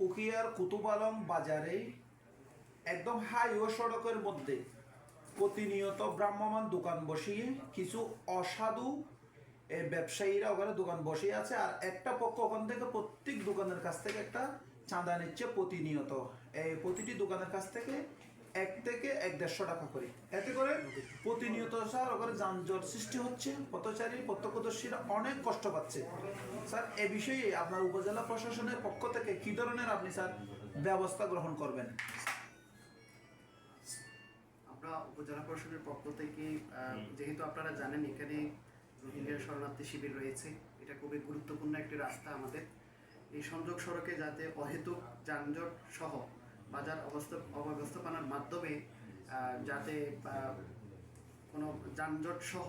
উকিয়ার কুতুবালং বাজারে একদম হাইওয়ে সড়কের মধ্যে প্রতিনিয়ত ব্রাহ্মমান দোকান বসিয়ে কিছু অসাধু ব্যবসায়ীরা ওখানে দোকান বসিয়ে আছে আর একটা পক্ষ ওখান থেকে প্রত্যেক দোকানের কাছ থেকে একটা চাঁদা নিচ্ছে প্রতিনিয়ত। এই প্রতিটি দোকানের কাছ থেকে এক থেকে এক দেড়শো টাকা করে। এতে করে প্রতিনিয়ত স্যার ওখানে যানজট সৃষ্টি হচ্ছে পথচারী প্রত্যক্ষদর্শীরা অনেক কষ্ট পাচ্ছে। স্যার এ বিষয়ে আপনার উপজেলা প্রশাসনের পক্ষ থেকে কি ধরনের আপনি স্যার ব্যবস্থা গ্রহণ করবেন? আমরা উপজেলা পরিষদের পক্ষ থেকে যেহেতু আপনারা জানেন এখানে রোহিঙ্গা শরণার্থী শিবির রয়েছে। এটা খুবই গুরুত্বপূর্ণ একটি রাস্তা আমাদের। এই সংযোগ সড়কে যাতে অহেতুক যানজট সহ বাজার অবস্থা অব্যবস্থাপনার মাধ্যমে যাতে কোনো যানজট সহ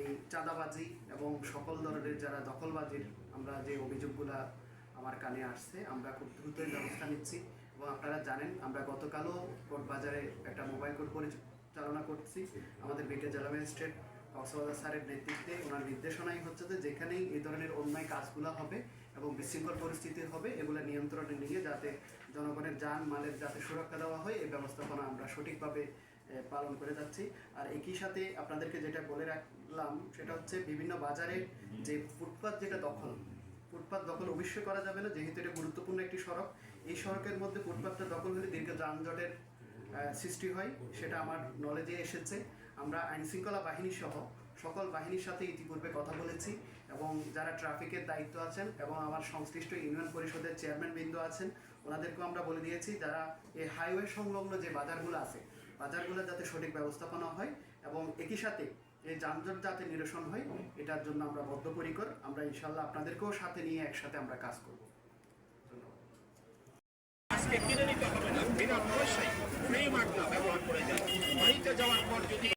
এই চাঁদাবাজি এবং সকল ধরনের যারা দখলবাজির, আমরা যে অভিযোগগুলো আমার কানে আসছে, আমরা খুব দ্রুতই ব্যবস্থা নিচ্ছি। এবং আপনারা জানেন, আমরা গতকালও কোর্ট বাজারে একটা মোবাইল কোর্ট পরিচালনা করছি, আমাদের বিকে জেলা ম্যাজিস্ট্রেট। কক্সবাজার স্যারের নেতৃত্বে ওনার নির্দেশনাই হচ্ছে যে যেখানেই এই ধরনের অন্যায় কাজগুলো হবে এবং বিশৃঙ্খল পরিস্থিতি হবে, এগুলো নিয়ন্ত্রণে নিয়ে যাতে জনগণের যান মালের যাতে সুরক্ষা দেওয়া হয় এই ব্যবস্থাপনা আমরা সঠিকভাবে পালন করে যাচ্ছি। আর একই সাথে আপনাদেরকে যেটা বলে রাখলাম, সেটা হচ্ছে বিভিন্ন বাজারে যে ফুটপাত যেটা দখল, ফুটপাত দখল অবশ্যই করা যাবে না, যেহেতু এটা গুরুত্বপূর্ণ একটি সড়ক। এই সড়কের মধ্যে ফুটপাতটা দখল হলে দীর্ঘ যানজটের সৃষ্টি হয়, সেটা আমার নলেজে এসেছে। আমরা আইন শৃঙ্খলা বাহিনী সহ সকল বাহিনীর সাথে ইতিপূর্বে কথা বলেছি এবং যারা ট্রাফিকের দায়িত্ব আছেন এবং আমার সংশ্লিষ্ট ইউনিয়ন পরিষদের চেয়ারম্যান বিন্দু আছেন, ওনাদেরকেও আমরা বলে দিয়েছি যারা এই হাইওয়ে সংলগ্ন যে বাজারগুলো আছে, বাজারগুলো যাতে সঠিক ব্যবস্থাপনা হয় এবং একই সাথে এই যানজট যাতে নিরসন হয়, এটার জন্য আমরা বদ্ধপরিকর। আমরা ইনশাল্লাহ আপনাদেরকেও সাথে নিয়ে একসাথে আমরা কাজ করব। আজকে কিনে নিতে হবে না। বিনা পয়সায় ফ্রি মার্কটা ব্যবহার করে যান। বাড়িতে যাওয়ার পর যদি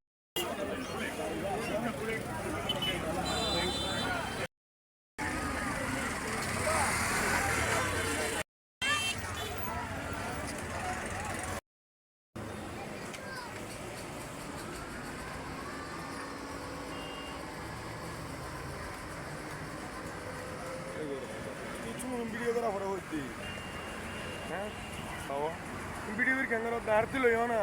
হইতি Sawa. Ibidi wir kengen ot dartilo yona.